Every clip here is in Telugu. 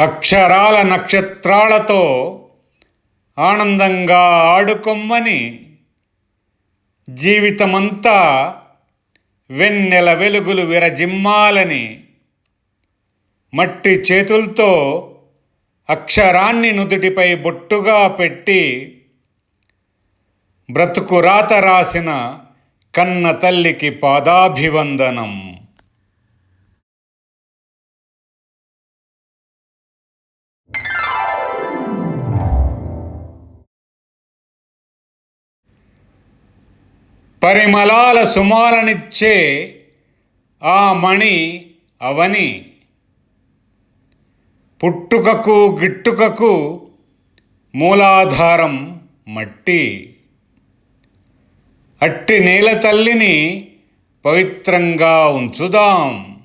అక్షరాల నక్షత్రాలతో ఆనందంగా ఆడుకొమ్మని జీవితమంతా వెన్నెల వెలుగులు విరజిమ్మాలని మట్టి చేతులతో అక్షరాన్ని నుదుటిపై బొట్టుగా పెట్టి బ్రతుకు రాత రాసిన కన్న తల్లికి పాదాభివందనం. పరిమళాల సుమాలనిచ్చే ఆ మణి అవని. పుట్టుకకు గిట్టుకకు మూలాధారం మట్టి. అట్టి నేల తల్లిని పవిత్రంగా ఉంచుదాం.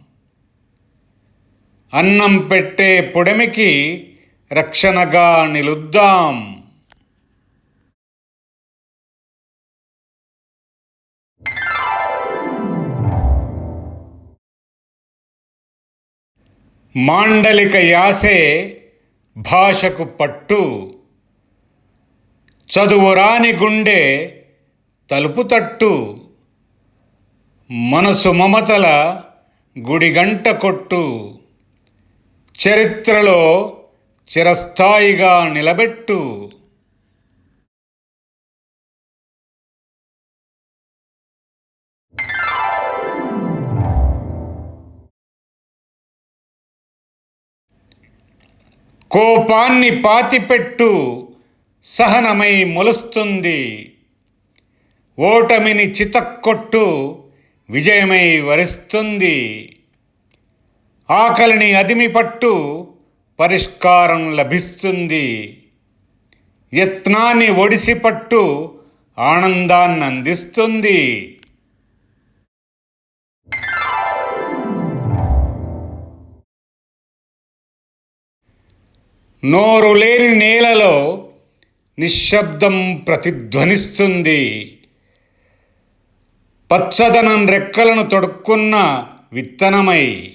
అన్నం పెట్టే పొడమికి రక్షణగా నిలుద్దాం. మాండలిక యాసే భాషకు పట్టు. చదువురాని గుండె తలుపు తట్టు. మనసు మమతల గుడిగంట కొట్టు. చరిత్రలో చిరస్థాయిగా నిలబెట్టు. కోపాన్ని పాతిపెట్టు సహనమై మొలుస్తుంది. ఓటమిని చితక్కొట్టు విజయమై వరిస్తుంది. ఆకలిని అదిమిపట్టు పరిష్కారం లభిస్తుంది. యత్నాన్ని ఒడిసిపట్టు ఆనందాన్ని నోరు లేని నేలలో నిశ్శబ్దం ప్రతిధ్వనిస్తుంది. పచ్చదనం రెక్కలను తొడుక్కున్న విత్తనమై.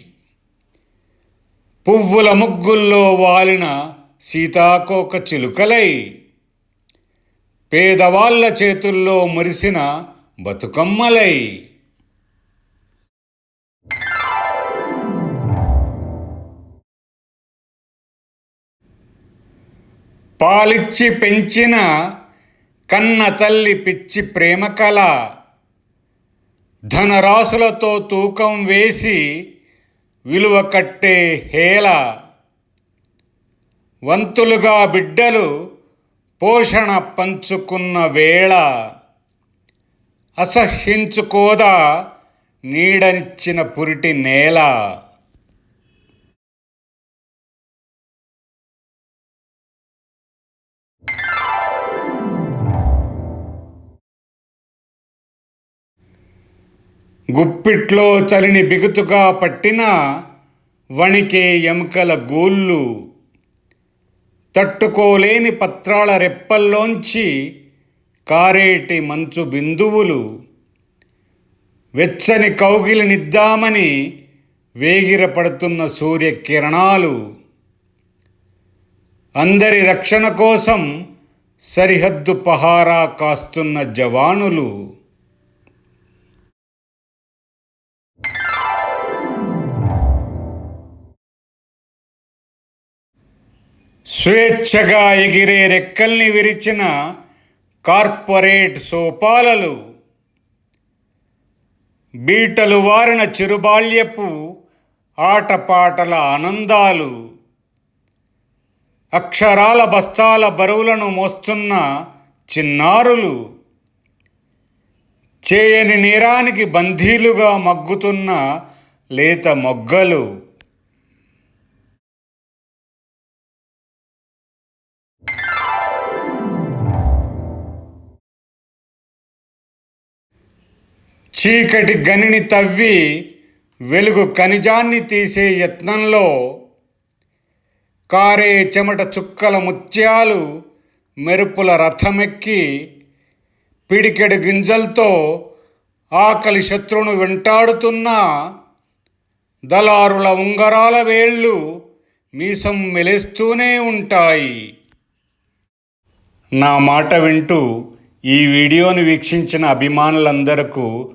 పువ్వుల ముగ్గుల్లో వాలిన సీతాకోక చిలుకలై. పేదవాళ్ళ చేతుల్లో మురిసిన బతుకమ్మలై. పాలిచ్చి పెంచిన కన్న తల్లి పిచ్చి ప్రేమ కళ ధనరాశులతో తూకం వేసి విలువ కట్టే హేళ వంతులుగా బిడ్డలు పోషణ పంచుకున్న వేళ అసహ్యించుకోదా నీడనిచ్చిన పురిటి నేల. గుప్పిట్లో చలిని బిగుతుగా పట్టిన వణికే ఎముకల గోళ్ళు. తట్టుకోలేని పత్రాల రెప్పల్లోంచి కారేటి మంచు బిందువులు. వెచ్చని కౌగిలి నిద్దామని వేగిరపడుతున్న సూర్యకిరణాలు. అందరి రక్షణ కోసం సరిహద్దు పహారా కాస్తున్న జవానులు. స్వేచ్ఛగా ఎగిరే రెక్కల్ని విరిచిన కార్పొరేట్ సోపాలలు బీటలు వారిన చిరుబాల్యపు ఆటపాటల ఆనందాలు అక్షరాల బస్తాల బరువులను మోస్తున్న చిన్నారులు చేయని నేరానికి బందీలుగా మగ్గుతున్న లేత మొగ్గలు. చీకటి గనిని తవ్వి వెలుగు ఖనిజాన్ని తీసే యత్నంలో కారే చెమట చుక్కల ముత్యాలు మెరుపుల రథమెక్కి పిడికెడు గింజలతో ఆకలి శత్రువును వెంటాడుతున్న దళారుల ఉంగరాల వేళ్ళు మీసం మెలేస్తూనే ఉంటాయి. నా మాట వింటూ ఈ వీడియోని వీక్షించిన అభిమానులందరకు